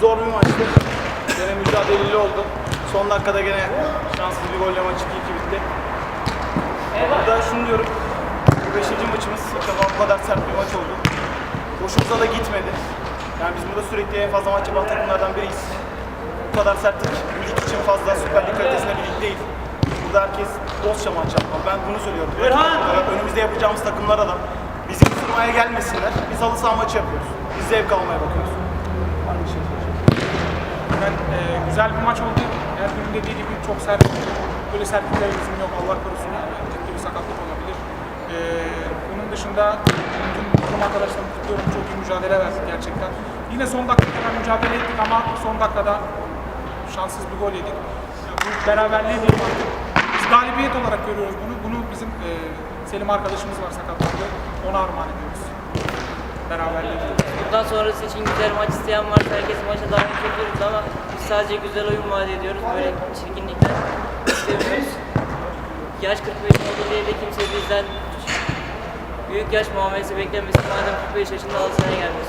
zor bir maçtı. Gene mücadeleli oldu. Son dakikada gene şanssız bir golle maç 2-2 bitti. Burada şunu diyorum. Bu beşinci maçımız. İlk defa bu kadar sert bir maç oldu. Hoşumuza da gitmedi. Yani biz burada sürekli en fazla maç yapan takımlardan biriyiz. Bu kadar sertlik vücut için fazla Süper Lig kalitesine bir lig değil. Burada herkes dostça maç yapmalı. Ben bunu söylüyorum. Önümüzde yapacağımız takımlara da bizi ısırmaya gelmesinler. Biz halı saha maçı yapıyoruz. Biz zevk almaya bakıyoruz. Aynı şey güzel bir maç oldu. Ergün'ün dediği gibi çok sert, böyle sertlikler bizim yok. Allah korusun yani. Ciddi bir sakatlık olabilir. E, bunun dışında bütün takım arkadaşlarımı kutluyorum. Çok iyi mücadele verdik gerçekten. Yine son dakikada kadar mücadele ettik ama son dakikada şanssız bir gol yedik. Bu beraberliği değil. Biz galibiyet olarak görüyoruz bunu. Bunu bizim e, Selim arkadaşımız var sakatlandı. Ona armağan ediyoruz. Beraberliği. Bundan sonrası için güzel maç isteyen varsa herkes maça biz sadece güzel oyun vaat ediyoruz. Böyle çirkinlikler istemiyoruz. Yaş 45 oldu diye de kimse bizden büyük yaş muamelesi beklemesin. Madem 45 yaşında Galatasaray'a gelmiyorsunuz.